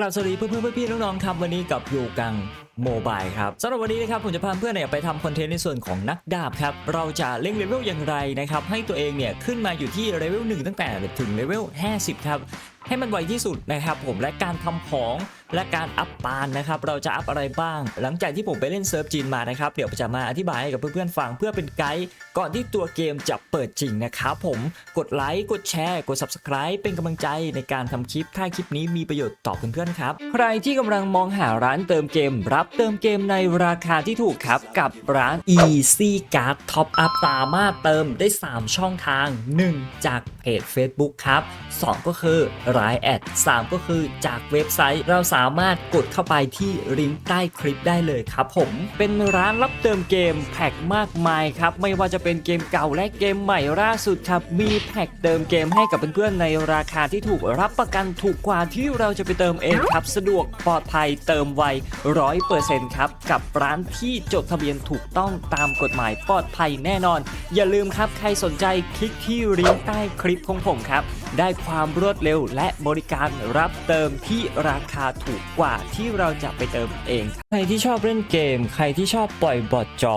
เราสวัสดีเพื่อนเพื่อนๆพี่ๆน้องๆครับวันนี้กับอยู่กัง โมบายครับสำหรับวันนี้นะครับผมจะพาเพื่อนเนี่ยไปทำคอนเทนต์ในส่วนของนักดาบครับเราจะเล่งเลเวลอย่างไรนะครับให้ตัวเองเนี่ยขึ้นมาอยู่ที่เลเวล1ตั้งแต่ถึงเลเวล50 ครับให้มันไวที่สุดนะครับผมและการทำของและการอัพปานนะครับเราจะอัพอะไรบ้าง หลังจากที่ผมไปเล่นเซิร์ฟจีนมานะครับเดี๋ยวจะมาอธิบายให้กับเพื่อนๆฟังเพื่อเป็นไกด์ก่อนที่ตัวเกมจะเปิดจริงนะครับผมกดไลค์กดแชร์กด subscribe เป็นกำลังใจในการทำคลิปถ้าคลิปนี้มีประโยชน์ต่อเพื่อนๆครับใครที่กำลังมองหาร้านเติมเกมรับเติมเกมในราคาที่ถูกครับ กับร้าน Easy Card Top Up สามารถเติมได้ 3 ช่องทาง 1 จากเพจ Facebook ครับ 2 ก็คือรายแอด 3 ก็คือจากเว็บไซต์ เราสามารถกดเข้าไปที่ลิงก์ใต้คลิปได้เลยครับผม เป็นร้านรับเติมเกมแพ็กมากมายครับ ไม่ว่าจะเป็นเกมเก่าและเกมใหม่ล่าสุดครับ มีแพ็กเติมเกมให้กับเพื่อนๆในราคาที่ถูกรับประกันถูกกว่าที่เราจะไปเติมเองครับ สะดวกปลอดภัยเติมไวร้อยเปอร์เซ็นต์ครับ กับร้านที่จดทะเบียนถูกต้องตามกฎหมายปลอดภัยแน่นอน อย่าลืมครับใครสนใจคลิกที่ลิงก์ใต้คลิปของผมครับ ได้ความรวดเร็วและบริการรับเติมที่ราคาถูกกว่าที่เราจะไปเติมเอง ใครที่ชอบเล่นเกม ใครที่ชอบปล่อยบอทจอ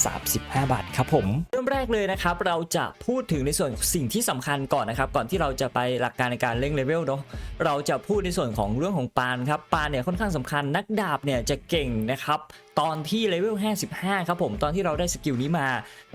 35 บาทครับผมเริ่มแรกเลยนะครับเราจะพูดถึงในส่วนสิ่งที่สำคัญก่อนนะครับก่อนที่เราจะไปหลักการในการเล่งเลเวลเนาะเราจะพูดในส่วนของเรื่องของปานครับปานเนี่ยค่อนข้างสำคัญนักดาบเนี่ยจะเก่งนะครับตอนที่เลเวล 55 ครับผมตอนที่เราได้สกิลนี้มา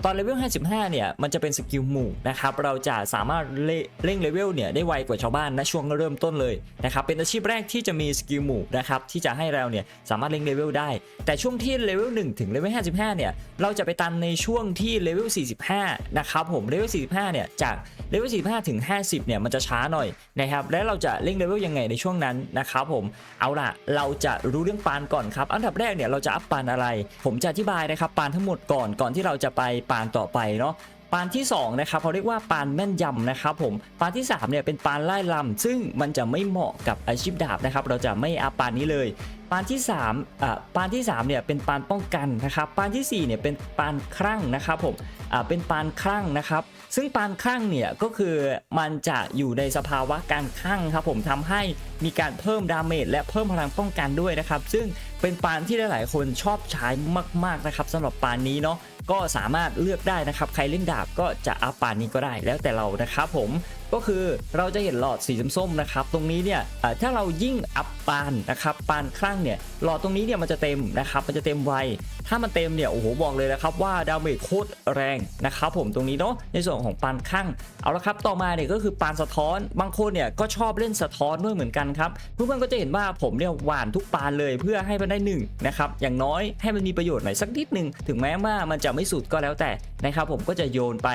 ตอนเลเวล 55 เนี่ย มันจะเป็นสกิลหมู่นะครับ เราจะสามารถเล่เร่งเลเวลเนี่ยได้ไวกว่าชาวบ้านณช่วงเริ่มต้นเลยนะครับ เป็นอาชีพแรกที่จะมีสกิลหมู่นะครับที่จะให้เราเนี่ยสามารถเร่งเลเวลได้ แต่ช่วงที่เลเวล 1 ถึงเลเวล 55 เนี่ย เราจะไปตันในช่วงที่เลเวล 45 นะครับผมเลเวล 45 เนี่ยจากเลเวล 45 ถึง 50 เนี่ยมันจะช้าหน่อยนะครับ และเราจะเร่งเลเวลยังไงในช่วงนั้นนะครับผม เอาล่ะ เราจะรู้เรื่องปานก่อนครับ อันดับแรกเนี่ยเราจะอัพปานอะไร ผมจะอธิบายนะครับปานทั้งหมดก่อนก่อนที่เราจะไปปานต่อไปเนาะ ปานที่2นะครับเขาเรียกว่าปานแม่นยำนะครับผมปานที่3เนี่ยเป็นปานไล่ลำซึ่งมันจะไม่เหมาะกับอาชีพดาบนะครับ เราจะไม่อัพปานนี้เลย ปานที่3อ่าปานที่3เนี่ยเป็นปานป้องกันนะครับ ปานทีสี่4เนี่ยเป็นปานครั่งนะครับผมอ่าเป็นปานครั่งนะครับ ซึ่งปานครั่งเนี่ยก็คือมันจะอยู่ในสภาวะการครั่งครับผมทำให้มีการเพิ่มดาเมจและเพิ่มพลังป้องกันด้วยนะครับ ซึ่งเป็นปานที่หลายๆ คนชอบใช้มาก ๆนะครับสำหรับปานนี้เนาะ ก็สามารถเลือกได้นะครับ ใครเล่นดาบก็จะอัพปานนี้ก็ได้แล้วแต่เรานะครับผม ก็คือเราจะเห็นหลอดสีส้มๆนะครับตรงนี้เนี่ยถ้าเรายิ่งอัพปานนะครับปานคลั่งเนี่ยหลอดตรงนี้เนี่ยมันจะเต็มนะครับมันจะเต็มไวถ้ามันเต็มเนี่ยโอ้โหบอกเลยนะครับว่าดาเมจโคตรแรงนะครับผมตรงนี้เนาะในส่วนของปานคลั่งเอาละครับต่อมาเนี่ยก็คือปานสะท้อนบางคนเนี่ยก็ชอบเล่นสะท้อนด้วยเหมือนกันครับเพื่อนๆก็จะเห็นว่าผมเนี่ยหวานทุกปานเลยเพื่อให้มันได้หนึ่งนะครับอย่างน้อยให้มันมีประโยชน์หน่อยสักนิดหนึ่งถึงแม้ว่ามันจะไม่สุดก็แล้วแต่นะครับผมก็จะโยนไป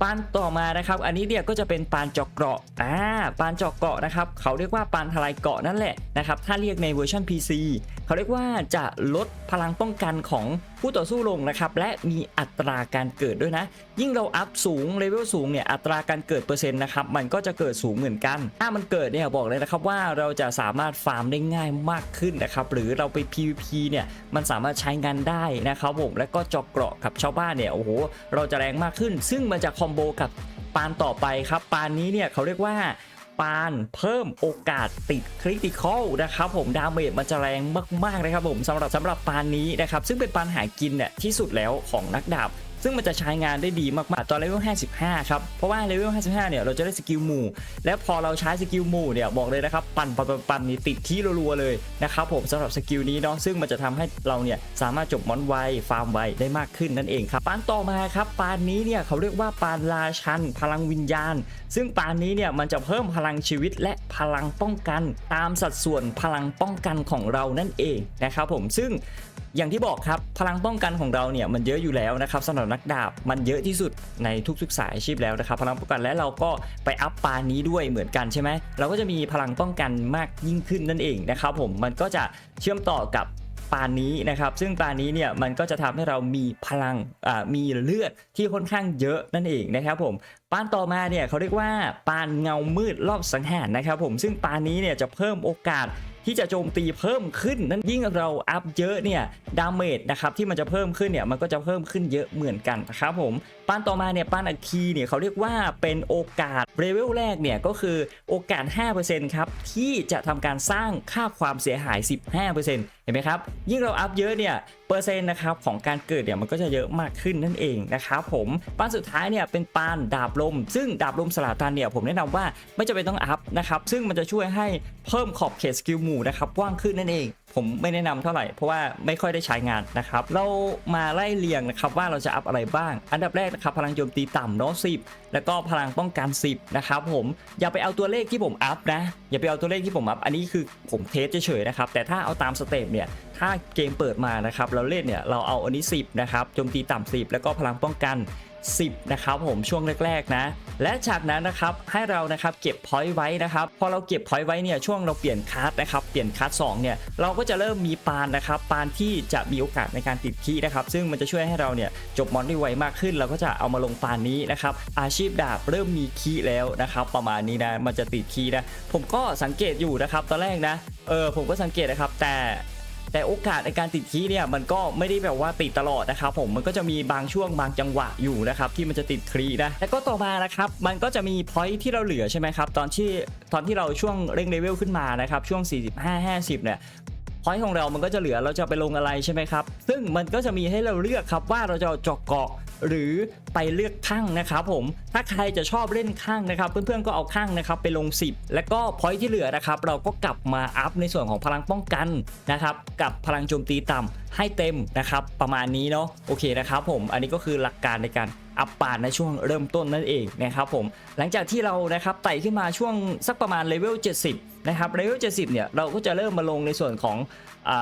ปานต่อมานะครับ อันนี้เนี่ยก็จะเป็นปานจอกเกราะอ่าปานจอกเกราะนะครับเขาเรียกว่าปานทลายเกราะนั่นแหละนะครับถ้าเรียกในเวอร์ชัน PC เขาเรียกว่าจะลดพลังป้องกันของผู้ต่อสู้ลงนะครับและมีอัตราการเกิดด้วยนะ ยิ่งเราอัพสูงเลเวลสูงเนี่ยอัตราการเกิดเปอร์เซ็นต์นะครับมันก็จะเกิดสูงเหมือนกัน ถ้ามันเกิดเนี่ยบอกเลยนะครับว่าเราจะสามารถฟาร์มได้ง่ายมากขึ้นนะครับหรือเราไป PVP เนี่ยมันสามารถใช้งานได้นะครับผมและก็จอกเกราะกับชาวบ้านเนี่ยโอ้โหเราจะแรงมากขึ้น ซึ่งมันจะคอมโบกับปานต่อไปครับปานนี้เนี่ยเขาเรียกว่า ปานเพิ่มโอกาสติดคริติคอลนะครับผมดาเมจมันจะแรงมากๆนะครับผมสำหรับสำหรับปานนี้นะครับซึ่งเป็นปานหากินเนี่ยที่สุดแล้วของนักดาบ ซึ่งมันจะใช้งานได้ดีมากๆ ตอนเลเวล 55 ครับ เพราะว่าเลเวล 55 เนี่ย เราจะได้สกิลหมู่ และพอเราใช้สกิลหมู่เนี่ย บอกเลยนะครับ ปั่นปั่นปั่นปันนี่ติดที่รัวๆเลยนะครับผมสำหรับสกิลนี้เนาะ ซึ่งมันจะทำให้เราเนี่ย สามารถจบมอนไว ฟาร์มไวได้มากขึ้นนั่นเองครับ ปานต่อมาครับ ปานนี้เนี่ยเขาเรียกว่าปานราชัน พลังวิญญาณ ซึ่งปานนี้เนี่ย มันจะเพิ่มพลังชีวิตและพลังป้องกัน ตามสัดส่วนพลังป้องกันของเรานั่นเองนะครับผม ซึ่ง อย่างที่บอกครับ พลังป้องกันของเราเนี่ยมันเยอะอยู่แล้วนะครับสำหรับนักดาบมันเยอะที่สุดในทุกๆสายอาชีพแล้วนะครับพลังป้องกันและเราก็ไปอัพปานนี้ด้วยเหมือนกันใช่ไหมเราก็จะมีพลังป้องกันมากยิ่งขึ้นนั่นเองนะครับผมมันก็จะเชื่อมต่อกับปานนี้นะครับ ซึ่งปานนี้เนี่ยมันก็จะทำให้เรามีพลังมีเลือดที่ค่อนข้างเยอะนั่นเองนะครับผมปานต่อมาเนี่ยเขาเรียกว่าปานเงามืดรอบสังหารนะครับผมซึ่งปานนี้เนี่ยจะเพิ่มโอกาส ที่จะโจมตีเพิ่มขึ้น นั้นยิ่งเราอัพเยอะเนี่ยดาเมจนะครับที่มันจะเพิ่มขึ้นเนี่ยมันก็จะเพิ่มขึ้นเยอะเหมือนกันนะครับผมปานต่อมาเนี่ยปานอัคคีเนี่ยเขาเรียกว่าเป็นโอกาสเลเวลแรกเนี่ยก็คือโอกาส 5%ครับที่จะทำการสร้างค่าความเสียหาย 15%เห็นไหมครับ ยิ่งเราอัพเยอะเนี่ยเปอร์เซ็นต์นะครับของการเกิดเนี่ยมันก็จะเยอะมากขึ้นนั่นเองนะครับผมปานสุดท้ายเนี่ยเป็นปานดาบลม ซึ่งดาบลมสลาตันเนี่ยผมแนะนำว่าไม่จำเป็นต้องอัพนะครับซึ่งมันจะช่วยให้ เพิ่มขอบเขตสกิลหมู่นะครับกว้างขึ้นนั่นเอง ผมไม่แนะนำเท่าไหร่เพราะว่าไม่ค่อยได้ใช้งานนะครับ เรามาไล่เรียงนะครับว่าเราจะอัพอะไรบ้าง อันดับแรกนะครับพลังโจมตีต่ำเนาะ10แล้วก็พลังป้องกัน 10นะครับผมอย่าไปเอาตัวเลขที่ผมอัพนะอย่าไปเอาตัวเลขที่ผมอัพอันนี้คือผมเทสเฉยๆนะครับแต่ถ้าเอาตามสเต็ปเนี่ยถ้าเกมเปิดมานะครับเราเล่นเนี่ยเราเอาอันนี้ 10นะครับโจมตีต่ำ10 แล้วก็พลังป้องกัน 10 นะครับผมช่วงแรกๆนะ และจากนั้นนะครับให้เรานะครับเก็บพอยต์ไว้นะครับพอเราเก็บพอยต์ไว้เนี่ยช่วงเราเปลี่ยนคัสนะครับเปลี่ยนคัส2เนี่ยเราก็จะเริ่มมีปานนะครับปานที่จะมีโอกาสในการติดคีนะครับซึ่งมันจะช่วยให้เราเนี่ยจบมอนได้ไวมากขึ้น เราก็จะเอามาลงปานนี้นะครับอาชีพดาบเริ่มมีคีแล้วนะครับประมาณนี้นะมันจะติดคีนะผมก็สังเกตอยู่นะครับตอนแรกนะเออผมก็สังเกตนะครับแต่ แต่โอกาสในการติดคีเนี่ยมันก็ไม่ได้แบบว่าติดตลอดนะครับผมมันก็จะมีบางช่วงบางจังหวะอยู่นะครับที่มันจะติดคีนะแล้วก็ต่อมานะครับมันก็จะมีพอยที่เราเหลือใช่ไหมครับตอนที่ตอนที่เราช่วงเร่งเลเวลขึ้นมานะครับช่วง 45-50เนี่ย พอยต์ของเรามันก็จะเหลือเราจะไปลงอะไรใช่ไหมครับ ซึ่งมันก็จะมีให้เราเลือกครับว่าเราจะเอาเจาะเกาะหรือไปเลือกข้างนะครับผม ถ้าใครจะชอบเล่นข้างนะครับ เพื่อนๆก็เอาข้างนะครับไปลง 10 แล้วก็พอยต์ที่เหลือนะครับเราก็กลับมาอัพในส่วนของพลังป้องกันนะครับกับพลังโจมตีต่ำให้เต็มนะครับประมาณนี้เนาะโอเคนะครับผมอันนี้ก็คือหลักการในการอัพปานในช่วงเริ่มต้นนั่นเองนะครับผมหลังจากที่เรานะครับไต่ขึ้นมาช่วงสักประมาณเลเวล70 นะครับเลเวล70เนี่ยเราก็จะเริ่มมาลงในส่วนของอ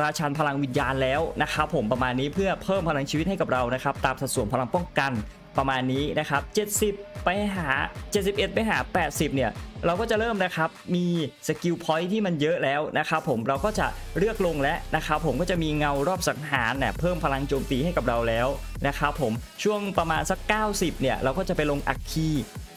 ราชันพลังวิญญาณแล้วนะครับผมประมาณนี้เพื่อเพิ่มพลังชีวิตให้กับเรานะครับตามสัดส่วนพลังป้องกันประมาณนี้นะครับ 70 ไปหา 71 ไปหา 80 เนี่ย เราก็จะเริ่มนะครับ มีสกิลพอยท์ที่มันเยอะแล้วนะครับผม เราก็จะเลือกลงแล้วนะครับผม ก็จะมีเงารอบสังหารเนี่ยเพิ่มพลังโจมตีให้กับเราแล้วนะครับผม ช่วงประมาณสัก 90 เนี่ย เราก็จะไปลงอัคคี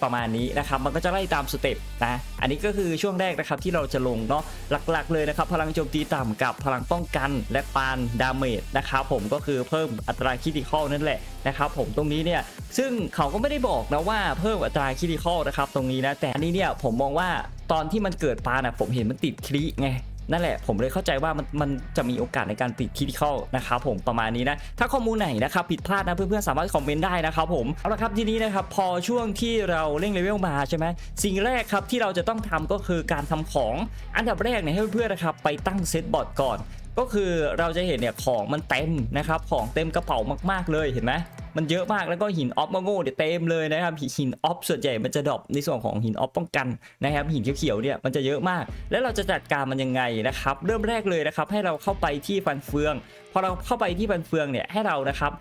ประมาณนี้นะครับมันก็จะไล่ตามสเต็ปนะอันนี้ก็คือช่วงแรกนะครับที่เราจะลงเนาะหลักๆ เลยนะครับพลังโจมตีต่ำกับพลังป้องกันและปานดาเมจนะครับผมก็คือเพิ่มอัตราคิติคอลนั่นแหละนะครับผมตรงนี้เนี่ยซึ่งเขาก็ไม่ได้บอกนะว่าเพิ่มอัตราคิติคอลนะครับตรงนี้นะแต่อันนี้เนี่ยผมมองว่าตอนที่มันเกิดปานอะผมเห็นมันติดคลิไง นั่นแหละผมเลยเข้าใจว่ามันมันจะมีโอกาสในการติดคิดเข้านะครับผมประมาณนี้นะถ้าข้อมูลไหนนะครับผิดพลาดนะเพื่อนๆสามารถคอมเมนต์ได้นะครับผมเอาละครับทีนี้นะครับพอช่วงที่เราเร่งเลเวลมาใช่ไหมสิ่งแรกครับที่เราจะต้องทำก็คือการทำของอันดับแรกเนี่ยให้เพื่อนๆนะครับไปตั้งเซตบอร์ดก่อนก็คือเราจะเห็นเนี่ยของมันเต็มนะครับของเต็มกระเป๋ามากๆเลยเห็นไหม มันเยอะมากแล้วก็หินออฟมาโง่เนี่ยเต็มเลยนะครับหินออฟส่วนใหญ่มันจะดรอปในส่วนของหินออฟป้องกันนะครับหินเขียวๆเนี่ยมันจะเยอะมาก แล้วเราจะจัดการมันยังไงนะครับเริ่มแรกเลยนะครับให้เราเข้าไปที่ฟันเฟืองพอเราเข้าไปที่ฟันเฟืองเนี่ยให้เรานะครับ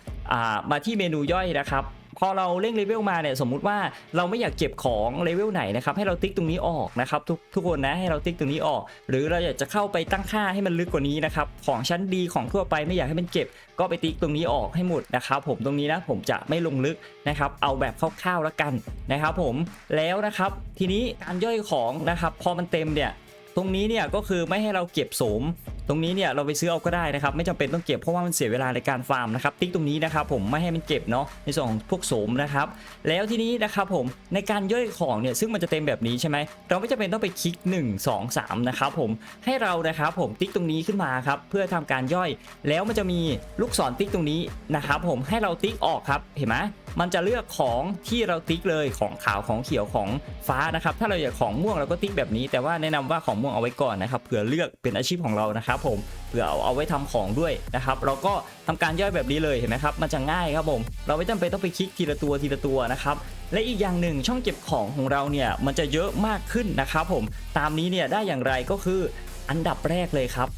มาที่เมนูย่อยนะครับ พอเราเร่งเลเวลมาเนี่ยสมมุติว่าเราไม่อยากเก็บของเลเวลไหนนะครับให้เราติ๊กตรงนี้ออกนะครับทุกทุกคนนะให้เราติ๊กตรงนี้ออก หรือเราอยากจะเข้าไปตั้งค่าให้มันลึกกว่านี้นะครับของชั้นดีของทั่วไปไม่อยากให้มันเก็บ ก็ไปติ๊กตรงนี้ออกให้หมดนะครับผมตรงนี้นะผมจะไม่ลงลึกนะครับเอาแบบคร่าวๆแล้วกันนะครับผมแล้วนะครับทีนี้การย่อยของนะครับพอมันเต็มเนี่ยตรงนี้เนี่ยก็คือไม่ให้เราเก็บโสม ตรงนี้เนี่ยเราไปซื้อเอาก็ได้นะครับไม่จำเป็นต้องเก็บเพราะว่ามันเสียเวลาในการฟาร์มนะครับติ๊กตรงนี้นะครับผมไม่ให้มันเก็บเนาะในส่วนของพวกโสมนะครับแล้วทีนี้นะครับผมในการย่อยของเนี่ยซึ่งมันจะเต็มแบบนี้ใช่ไหมเราไม่จำเป็นต้องไปคลิก 1 2 3นะครับผมให้เรานะครับผมติ๊กตรงนี้ขึ้นมาครับเพื่อทำการย่อย แล้วมันจะมีลูกศรติ๊กตรงนี้นะครับผมให้เราติ๊กออกครับเห็นไหม มันจะเลือกของที่เราติ๊กเลยของขาวของเขียวของฟ้านะครับ ถ้าเราอยากของม่วงเราก็ติ๊กแบบนี้ แต่ว่าแนะนำว่าของม่วงเอาไว้ก่อนนะครับเผื่อเลือกเป็นอาชีพของเรานะครับผมเผื่อเอาเอาไว้ทำของด้วยนะครับเราก็ทำการย่อยแบบนี้เลยเห็นไหมครับมันจะง่ายครับผม เราไม่จำเป็นต้องไปคลิกทีละตัวทีละตัวนะครับและอีกอย่างหนึ่งช่องเก็บของของเราเนี่ยมันจะเยอะมากขึ้นนะครับผมตามนี้เนี่ยได้อย่างไรก็คืออันดับแรกเลยครับ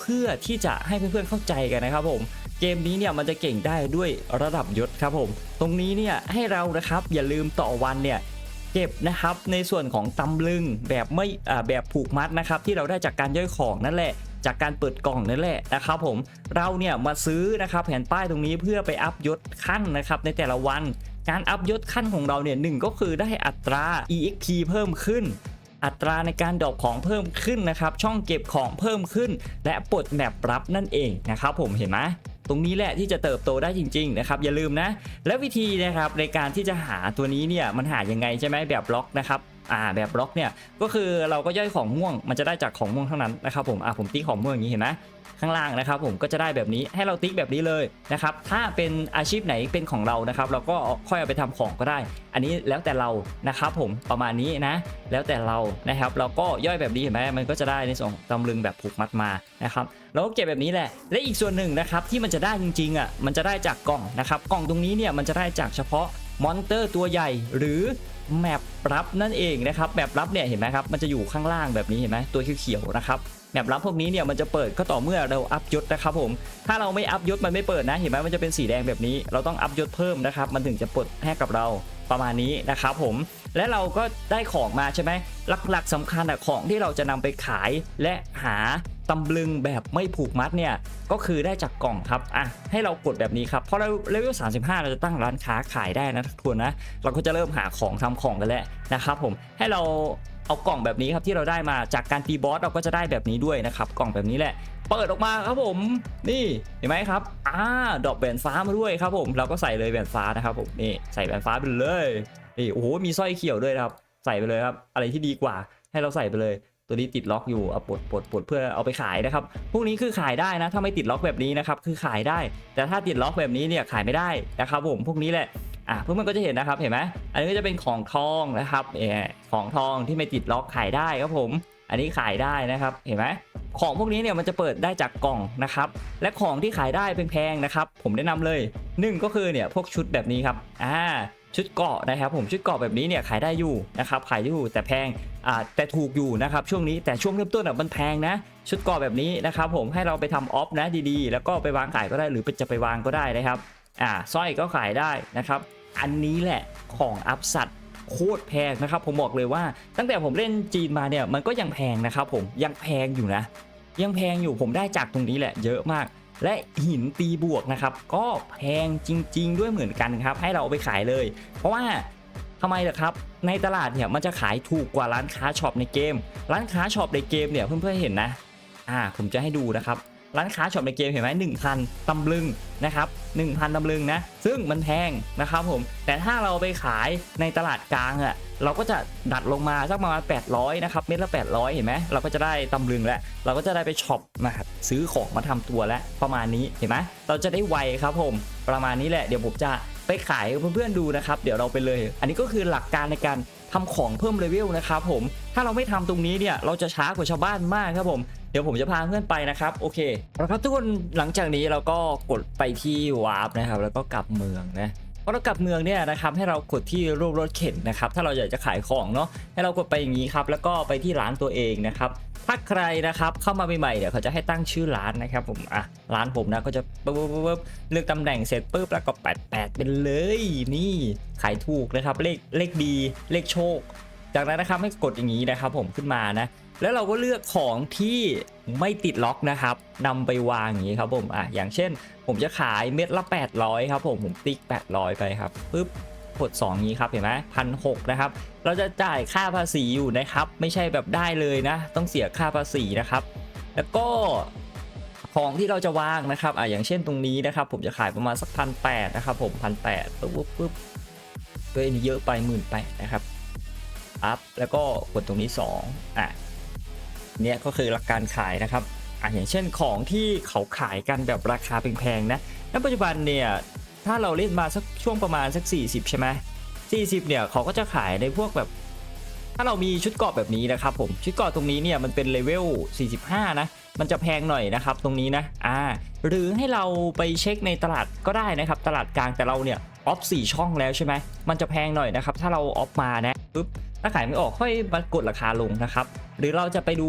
เพื่อที่จะให้เพื่อนๆเข้าใจกันนะครับผม เกมนี้เนี่ยมันจะเก่งได้ด้วยระดับยศครับผม ตรงนี้เนี่ยให้เรานะครับอย่าลืมต่อวันเนี่ยเก็บนะครับในส่วนของตำลึงแบบไม่แบบผูกมัดนะครับที่เราได้จากการย่อยของนั่นแหละ จากการเปิดกล่องนั่นแหละนะครับผมเราเนี่ยมาซื้อนะครับแผ่นป้ายตรงนี้เพื่อไปอัพยศขั้นนะครับในแต่ละวัน การอัพยศขั้นของเราเนี่ยหนึ่งก็คือได้อัตรา EXP เพิ่มขึ้น อัตราในการดรอปของเพิ่มขึ้นนะครับช่องเก็บของเพิ่มขึ้น และปลดแมปรับนั่นเองนะครับผมเห็นไหม ตรงนี้แหละที่จะเติบโตได้จริงๆนะครับอย่าลืมนะ และวิธีนะครับในการที่จะหาตัวนี้เนี่ยมันหายังไงใช่ไหมแบบบล็อกนะครับ อ่าแบบบล็อกเนี่ยก็คือเราก็ย่อยของม่วงมันจะได้จากของม่วงเท่านั้นนะครับผมอ่าผมติ๊กของม่วงอย่างนี้เห็นไหมข้างล่างนะครับผมก็จะได้แบบนี้ให้เราติ๊กแบบนี้เลยนะครับถ้าเป็นอาชีพไหนเป็นของเรานะครับ เราก็ค่อยเอาไปทำของก็ได้ อันนี้แล้วแต่เรานะครับผมประมาณนี้นะ แล้วแต่เรานะครับ เราก็ย่อยแบบนี้เห็นไหมมันก็จะได้ในส่วนของตำลึงแบบผูกมัดมานะครับเราก็เก็บแบบนี้แหละ และอีกส่วนหนึ่งนะครับที่มันจะได้จริงๆอะมันจะได้จากกล่องนะครับกล่องตรงนี้เนี่ยมันจะได้จากเฉพาะมอนเตอร์ตัวใหญ่หรือ แมปรับนั่นเองนะครับแมปรับเนี่ยเห็นไหมครับมันจะอยู่ข้างล่างแบบนี้เห็นไหมตัวเขียวๆนะครับแมปลับพวกนี้เนี่ยมันจะเปิดก็ต่อเมื่อเราอัพยศนะครับผมถ้าเราไม่อัพยศมันไม่เปิดนะเห็นไหมมันจะเป็นสีแดงแบบนี้ เราต้องอัพยศเพิ่มนะครับมันถึงจะเปิดให้กับเราประมาณนี้นะครับผมและเราก็ได้ของมาใช่ไหมหลักๆสำคัญอะของที่เราจะนำไปขายและหา ตำลึงแบบไม่ผูกมัดเนี่ยก็คือได้จากกล่องครับอะให้เรากดแบบนี้ครับเพราะเราเลเวล35 เราจะตั้งร้านค้าขายได้นะทุกคนนะ เราก็จะเริ่มหาของทำของกันแล้วนะครับผมให้เราเอากล่องแบบนี้ครับที่เราได้มาจากการตีบอสเราก็จะได้แบบนี้ด้วยนะครับกล่องแบบนี้แหละเปิดออกมาครับผมนี่เห็นไหมครับอ่าดอกแหวนฟ้ามาด้วยครับผมเราก็ใส่เลยแหวนฟ้านะครับผมนี่ใส่แหวนฟ้าไปเลยนี่โอ้โหมีสร้อยเขียวด้วยครับ ใส่ไปเลยครับอะไรที่ดีกว่าให้เราใส่ไปเลย ตัวนี้ติดล็อกอยู่เอาปลดปลดปลดเพื่อเอาไปขายนะครับ พวกนี้คือขายได้นะ ถ้าไม่ติดล็อกแบบนี้นะครับ คือขายได้ แต่ถ้าติดล็อกแบบนี้เนี่ยขายไม่ได้นะครับผม พวกนี้แหละ อะเพื่อนก็จะเห็นนะครับ เห็นไหมอันนี้ก็จะเป็นของทองนะครับเออของทองที่ไม่ติดล็อกขายได้ครับผม อันนี้ขายได้นะครับ เห็นไหมของพวกนี้เนี่ยมันจะเปิดได้จากกล่องนะครับ และของที่ขายได้แพงๆนะครับ ผมแนะนำเลยหนึ่งก็คือเนี่ยพวกชุดแบบนี้ครับ อ่า ชุดเกาะนะครับผมชุดเกาะแบบนี้เนี่ยขายได้อยู่นะครับขายได้อยู่แต่แพงอ่าแต่ถูกอยู่นะครับช่วงนี้แต่ช่วงเริ่มต้นอะมันแพงนะ ชุดเกาะแบบนี้นะครับผมให้เราไปทำออฟนะดีๆ แล้วก็ไปวางขายก็ได้หรือจะไปวางก็ได้นะครับอ่าสร้อยก็ขายได้นะครับ อันนี้แหละของอัพสัตว์โคตรแพงนะครับ ผมบอกเลยว่า ตั้งแต่ผมเล่นจีนมาเนี่ยมันก็ยังแพงนะครับผมยังแพงอยู่นะ ยังแพงอยู่ผมได้จากตรงนี้แหละเยอะมาก และหินตีบวกนะครับ ก็แพงจริง ๆ ด้วยเหมือนกันครับ ให้เราเอาไปขายเลย เพราะว่าทำไมล่ะครับ ในตลาดเนี่ยมันจะขายถูกกว่าร้านค้าช็อปในเกม ร้านค้าช็อปในเกมเนี่ยเพื่อนๆเห็นนะ อ่าผมจะให้ดูนะครับ ร้านค้าช็อปในเกมเห็นไหมหนึ่งพันตำลึงนะครับหนึ่งพันตำลึงนะ ซึ่งมันแพงนะครับผม แต่ถ้าเราไปขายในตลาดกลางอะเราก็จะดัดลงมาสักประมาณ800 นะครับ เม็ดละ 800 เห็นไหมเราก็จะได้ตำลึงแล้ว เราก็จะได้ไปช็อปนะครับซื้อของมาทำตัวแล้วประมาณนี้เห็นไหมเราจะได้ไวครับผมประมาณนี้แหละเดี๋ยวผมจะไปขายเพื่อนๆดูนะครับ เดี๋ยวเราไปเลย อันนี้ก็คือหลักการในการทำของเพิ่มเลเวลนะครับผม ถ้าเราไม่ทำตรงนี้เนี่ย เราจะช้ากว่าชาวบ้านมากครับผม ดี๋ยวผมจะพาเพื่อนไปนะครับ โอเคแล้วครับทุกคนหลังจากนี้เราก็กดไปที่วาร์ปนะครับ แล้วก็กลับเมืองนะพอเรากลับเมืองเนี่ยนะครับให้เรากดที่รูปรถเข็นนะครับ ถ้าเราอยากจะขายของเนาะให้เรากดไปอย่างนี้ครับแล้วก็ไปที่ร้านตัวเองนะครับถ้าใครนะครับเข้ามาใหม่ๆเดี๋ยวเขาจะให้ตั้งชื่อร้านนะครับผมอะร้านผมนะก็จะปึ๊บปึ๊บปึ๊บปึ๊บเลือกตำแหน่งเสร็จปุ๊บแล้วก็แปดแปดเป็นเลยนี่ขายถูกนะครับเลขเลขดีเลขโชค จากนั้นนะครับให้กดอย่างนี้นะครับผมขึ้นมานะ แล้วเราก็เลือกของที่ไม่ติดล็อกนะครับนำไปวางอย่างนี้ครับผมอะอย่างเช่น ผมจะขายเม็ดละ 800ครับผมผมติ๊ก 800 ไปครับปุ๊บกด2นี้ครับเห็นไหมพันหนะครับ เราจะจ่ายค่าภาษีอยู่นะครับ ไม่ใช่แบบได้เลยนะ ต้องเสียค่าภาษีนะครับ แล้วก็ของที่เราจะวางนะครับอะอย่างเช่นตรงนี้นะครับ ผมจะขายประมาณสักพันแปดนะครับผมพันแปดปุ๊บปุ๊บเฮ้ยอันนี้เยอะไปหมื่นแปดนะครับอัพแล้วก็กดตรงนี้2อะ เนี่ยก็คือหลักการขายนะครับอะอย่างเช่นของที่เขาขายกันแบบราคาแพงๆนะณปัจจุบันเนี่ยถ้าเราเล่นมาสักช่วงประมาณสัก 40 ใช่ไหม40 เนี่ยเขาก็จะขายในพวกแบบ ถ้าเรามีชุดเกาะแบบนี้นะครับผมชุดเกาะตรงนี้เนี่ยมันเป็นเลเวล 45 นะ มันจะแพงหน่อยนะครับตรงนี้นะอ่าหรือให้เราไปเช็คในตลาดก็ได้นะครับ ตลาดกลางแต่เราเนี่ย ออฟ4ช่องแล้วใช่ไหมมันจะแพงหน่อยนะครับ ถ้าเราออฟมานะปุ๊บถ้าขายไม่ออกค่อยมากดราคาลงนะครับ หรือเราจะไปดู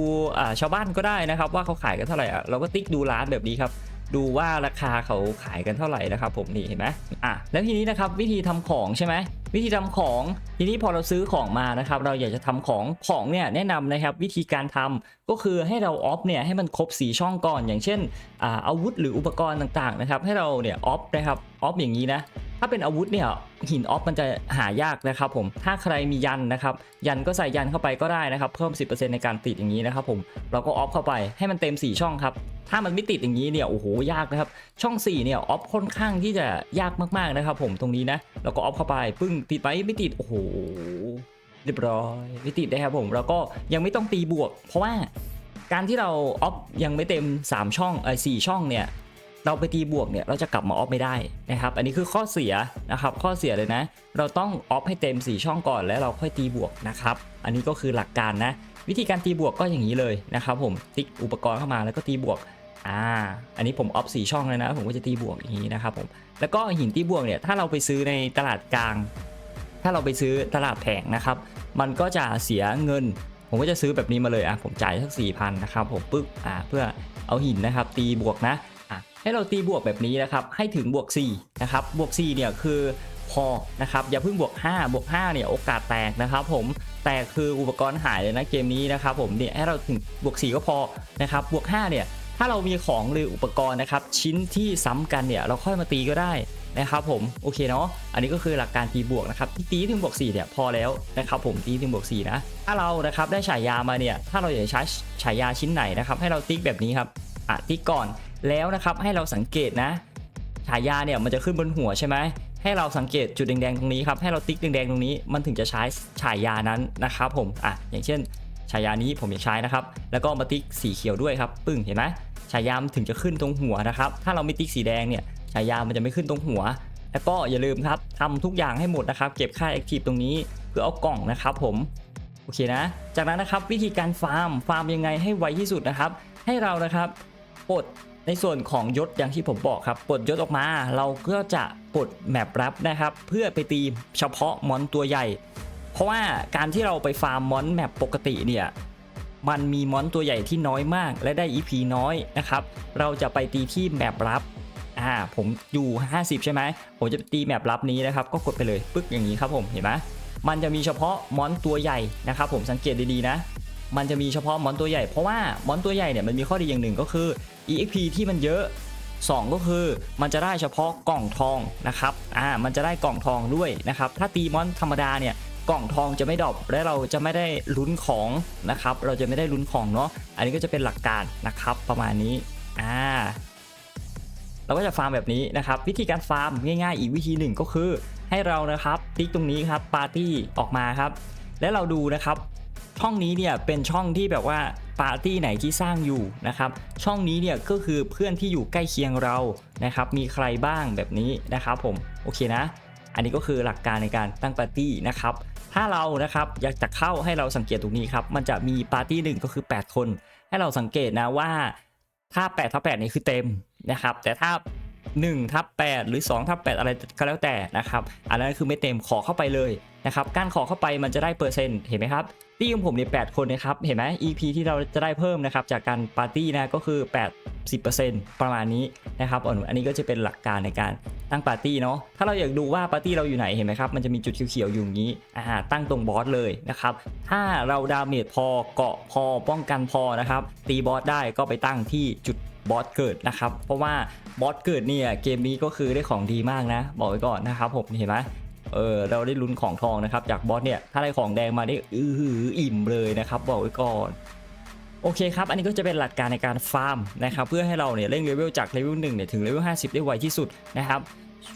ชาวบ้านก็ได้นะครับ ว่าเขาขายกันเท่าไหร่อะเราก็ติ๊กดูร้านแบบนี้ครับดูว่าราคาเขาขายกันเท่าไหร่นะครับ ผมนี่เห็นไหมอะแล้วทีนี้นะครับวิธีทำของใช่ไหมวิธีทำของทีนี้พอเราซื้อของมานะครับ เราอยากจะทำของของเนี่ยแนะนำนะครับ วิธีการทำก็คือให้เราออฟเนี่ยให้มันครบสีช่องก่อน อย่างเช่นอาอาวุธหรืออุปกรณ์ต่างๆนะครับ ให้เราเนี่ยออฟนะครับออฟอย่างนี้นะาเป็นอาวุธเนี่ยหินออฟมันจะหายากนะครับผมถ้าใครมียันนะครับยันก็ใส่ยันเข้าไปก็ได้นะครับเพิ่ม 10%ในการติดอย่างนี้นะครับผมเราก็ออฟเข้าไปให้มันเต็ม 4 ช่องครับถ้ามันไม่ติดอย่างนี้เนี่ยโอ้โหยากนะครับช่อง4เนี่ยออฟค่อนข้างที่จะยากมากๆนะครับผมตรงนี้นะเราก็ออฟเข้าไปปึ้งติดไหมไม่ติดโอ้โหเรียบร้อยไม่ติดนะครับผมแล้วก็ยังไม่ต้องตีบวก เพราะว่าการที่เราออฟยังไม่เต็ม 3 ช่องเออสช่องเนี่ย เราไปตีบวกเนี่ยเราจะกลับมาออฟไม่ได้นะครับ อันนี้คือข้อเสียนะครับ ข้อเสียเลยนะ เราต้องออฟให้เต็ม 4 ช่องก่อนแล้วเราค่อยตีบวกนะครับ อันนี้ก็คือหลักการนะ วิธีการตีบวกก็อย่างนี้เลยนะครับผมติ๊กอุปกรณ์เข้ามาแล้วก็ตีบวกอ่าอันนี้ผมออฟ4ช่องเลยนะ ผมก็จะตีบวกอย่างนี้นะครับผมแล้วก็หินตีบวกเนี่ยถ้าเราไปซื้อในตลาดกลาง ถ้าเราไปซื้อตลาดแผงนะครับ มันก็จะเสียเงิน ผมก็จะซื้อแบบนี้มาเลยอะผมจ่ายสักสี่พันนะครับผมปึ๊บอ่าเพื่อเอาหินนะครับ ตีบวกนะ ให้เราตีบวกแบบนี้นะครับให้ถึงบวก4นะครับบวก4เนี่ยคือพอนะครับอย่าเพิ่งบวก 5 บวก5เนี่ยโอกาสแตกนะครับผมแตกคืออุปกรณ์หายเลยนะเกมนี้นะครับผมเนี่ยให้เราถึงบวก 4 ก็พอนะครับบวก 5 เนี่ยถ้าเรามีของหรืออุปกรณ์นะครับชิ้นที่ซ้ำกันเนี่ยเราค่อยมาตีก็ได้นะครับผมโอเคเนาะอันนี้ก็คือหลักการตีบวกนะครับที่ตีถึงบวก4เนี่ยพอแล้วนะครับผมตีถึงบวก4นะถ้าเรานะครับได้ฉายามาเนี่ยถ้าเราอยากจะใช้ฉายาชิ้นไหนนะครับให้เราติ๊กแบบนี้ครับอะติ๊กก่อน แล้วนะครับให้เราสังเกตนะฉายาเนี่ยมันจะขึ้นบนหัวใช่ไหมให้เราสังเกตจุดแดงๆตรงนี้ครับให้เราติ๊กแดงๆตรงนี้มันถึงจะใช้ฉายานั้นนะครับผมอะอย่างเช่นฉายานี้ผมอยากใช้นะครับ แล้วก็มาติ๊กสีเขียวด้วยครับ ปึ้งเห็นไหมฉายามันถึงจะขึ้นตรงหัวนะครับ ถ้าเราไม่ติ๊กสีแดงเนี่ยฉายามันจะไม่ขึ้นตรงหัว แล้วก็อย่าลืมครับทำทุกอย่างให้หมดนะครับ เก็บค่าแอคทีฟตรงนี้เพื่อเอากล่องนะครับผมโอเคนะ จากนั้นนะครับวิธีการฟาร์มฟาร์มยังไงให้ไวที่สุดนะครับ ให้เรานะครับปลด ในส่วนของยศอย่างที่ผมบอกครับปลดยศออกมา เราก็จะปลดแมปรับนะครับ เพื่อไปตีเฉพาะมอนตัวใหญ่ เพราะว่าการที่เราไปฟาร์มมอนแมปปกติเนี่ยมันมีมอนตัวใหญ่ที่น้อยมาก และได้ EP น้อยนะครับ เราจะไปตีที่แมปรับอ่าผมอยู่ 50 ใช่ไหมผมจะตีแมปรับนี้นะครับ ก็กดไปเลยปึ๊กอย่างนี้ครับผมเห็นไหมมันจะมีเฉพาะมอนตัวใหญ่นะครับ ผมสังเกตดีๆนะ มันจะมีเฉพาะมอนตัวใหญ่เพราะว่ามอนตัวใหญ่เนี่ยมันมีข้อดีอย่างหนึ่งก็คือ EXP ที่มันเยอะ 2 ก็คือมันจะได้เฉพาะกล่องทองนะครับอ่ามันจะได้กล่องทองด้วยนะครับถ้าตีมอนธรรมดาเนี่ยกล่องทองจะไม่ดรอปและเราจะไม่ได้ลุ้นของนะครับเราจะไม่ได้ลุ้นของเนาะอันนี้ก็จะเป็นหลักการนะครับประมาณนี้อ่าเราก็จะฟาร์มแบบนี้นะครับ วิธีการฟาร์มง่ายๆ อีกวิธีหนึ่งก็คือให้เรานะครับติ๊กตรงนี้ครับปาร์ตี้ออกมาครับ และเราดูนะครับ ช่องนี้เนี่ยเป็นช่องที่แบบว่าปาร์ตี้ไหนที่สร้างอยู่นะครับ ช่องนี้เนี่ยก็คือเพื่อนที่อยู่ใกล้เคียงเรานะครับ มีใครบ้างแบบนี้นะครับผมโอเคนะ อันนี้ก็คือหลักการในการตั้งปาร์ตี้นะครับ ถ้าเรานะครับอยากจะเข้าให้เราสังเกตตรงนี้ครับ มันจะมีปาร์ตี้หนึ่งก็คือ 8 คน ให้เราสังเกตนะว่าถ้า8ทับ8นี่คือเต็มนะครับ แต่ถ้า 1ทับ8หรือ2ทับ8อะไรก็แล้วแต่นะครับ อันนั้นคือไม่เต็มขอเข้าไปเลยนะครับการขอเข้าไปมันจะได้เปอร์เซ็นต์เห็นไหมครับที่ของผมเนี่ย8คนนะครับเห็นไหม EP ที่เราจะได้เพิ่มนะครับจากการปาร์ตี้นะก็คือ 80%ประมาณนี้นะครับอ่อนอันนี้ก็จะเป็นหลักการในการตั้งปาร์ตี้เนาะถ้าเราอยากดูว่าปาร์ตี้เราอยู่ไหนเห็นไหมครับมันจะมีจุดเขียวๆอยู่อย่างนี้อ่าตั้งตรงบอสเลยนะครับถ้าเราดาเมจพอเกาะพอป้องกันพอนะครับตีบอสได้ก็ไปตั้งที่จุด บอสเกิดนะครับ เพราะว่าบอสเกิดเนี่ยเกมนี้ก็คือได้ของดีมากนะ บอกไว้ก่อนนะครับผมเห็นไหมเออเราได้ลุ้นของทองนะครับ จากบอสเนี่ยถ้าได้ของแดงมาได้อื้อหืออิ่มเลยนะครับ บอกไว้ก่อนโอเคครับ อันนี้ก็จะเป็นหลักการในการฟาร์มนะครับเพื่อให้เราเนี่ยเร่งเลเวลจากเลเวล1เนี่ยถึงเลเวล50 ได้ไวที่สุดนะครับ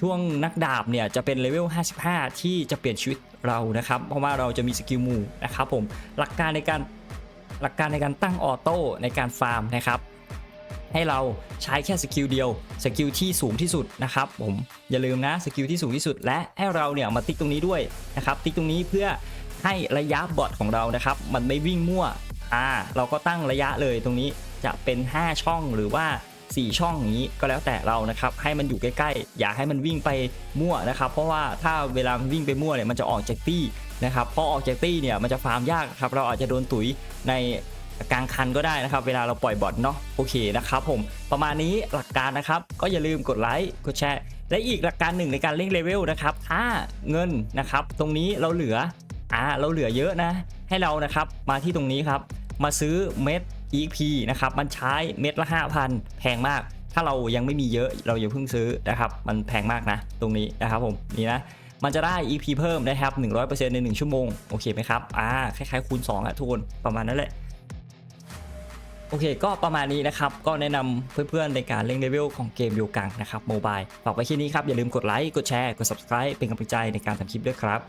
ช่วงนักดาบเนี่ยจะเป็นเลเวล55 ที่จะเปลี่ยนชีวิตเรานะครับ เพราะว่าเราจะมีสกิลมูนะครับผมหลักการในการหลักการในการตั้งออโต้ในการฟาร์มนะครับ ให้เราใช้แค่สกิลเดียวสกิลที่สูงที่สุดนะครับผมอย่าลืมนะสกิลที่สูงที่สุด และให้เราเนี่ยมาติ๊กตรงนี้ด้วยนะครับติ๊กตรงนี้เพื่อให้ระยะบอทของเรานะครับ มันไม่วิ่งมั่วอ่าเราก็ตั้งระยะเลยตรงนี้จะเป็น 5 ช่องหรือว่า 4 ช่องอย่างนี้ก็แล้วแต่เรานะครับ ให้มันอยู่ใกล้ๆ อย่าให้มันวิ่งไปมั่วนะครับ เพราะว่าถ้าเวลาวิ่งไปมั่วเนี่ยมันจะออกจากตี้นะครับพอออกจากตี้เนี่ยมันจะฟาร์มยากครับเราอาจจะโดนตุ๋ยใน กลางคันก็ได้นะครับ เวลาเราปล่อยบอทเนาะโอเคนะครับผมประมาณนี้หลักการนะครับ ก็อย่าลืมกดไลค์กดแชร์และอีกหลักการหนึ่งในการเล่นเลเวลนะครับถ้าเงินนะครับ ตรงนี้เราเหลืออ่าเราเหลือเยอะนะ ให้เรานะครับมาที่ตรงนี้ครับ มาซื้อเม็ด EP นะครับมันใช้เม็ดละ 5,000 แพงมาก ถ้าเรายังไม่มีเยอะเราอย่าเพิ่งซื้อนะครับ มันแพงมากนะ ตรงนี้นะครับผมนี่นะมันจะได้ EP เพิ่มนะครับ 100%ใน 1 ชั่วโมง โอเคไหมครับ อ่า คล้ายๆ คูณ2อะทุกคน ประมาณนั้นแหละ โอเคก็ประมาณนี้นะครับ ก็แนะนำเพื่อนๆในการเล่นเลเวลของเกมโยกังนะครับโมบายฝากไว้แค่นี้ครับ อย่าลืมกดไลค์ กดแชร์ กด subscribe เป็นกำลังใจในการทำคลิปด้วยครับ